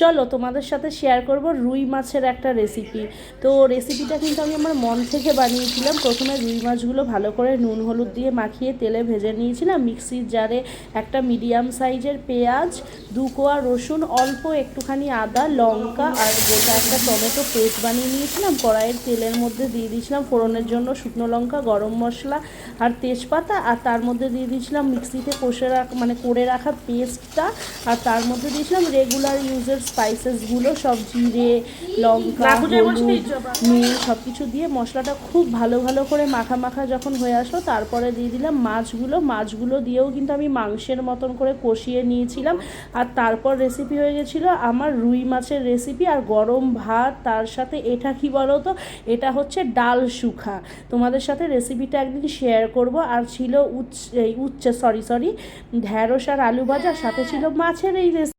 চলো তোমাদের সাথে শেয়ার করব রুই মাছের একটা রেসিপি তো রেসিপিটা কিন্তু আমি আমার মন থেকে বানিয়েছিলাম। প্রথমে রুই মাছগুলো ভালো করে নুন, হলুদ দিয়ে মাখিয়ে তেলে ভেজে নিয়েছিলাম। মিক্সির জারে একটা মিডিয়াম সাইজের পেঁয়াজ, দু কোয়া রসুন, অল্প একটুখানি আদা, লঙ্কা আর গোটা একটা টমেটো পেস্ট বানিয়ে নিয়েছিলাম। কড়াইয়ের তেলের মধ্যে দিয়ে দিয়েছিলাম ফোড়নের জন্য শুকনো লঙ্কা, গরম মশলা আর তেজপাতা আর তার মধ্যে দিয়ে দিয়েছিলাম মিক্সিতে কষে রাখ মানে করে রাখা পেস্টটা আর তার মধ্যে দিয়েছিলাম রেগুলার ইউজের স্পাইসেসগুলো সব জিরে লঙ্কা হলুদ নুন সব কিছু দিয়ে মশলাটা খুব ভালো ভালো করে মাখা মাখা যখন হয়ে আসলো তারপরে দিয়ে দিলাম মাছগুলো। মাছগুলো দিয়েও কিন্তু আমি মাংসের মতন করে কষিয়ে নিয়েছিলাম। আর তারপর রেসিপি হয়ে গেছিল আমার রুই মাছের রেসিপি আর গরম ভাত তার সাথে এটা কি বলো তো? এটা হচ্ছে ডাল শুখা তোমাদের সাথে রেসিপিটা একদিন শেয়ার করব। আর ছিল উচ্চ উচ্চে সরি সরি ঢ্যাঁড়স আর আলু ভাজা সাথে ছিল মাছের এই রেসিপি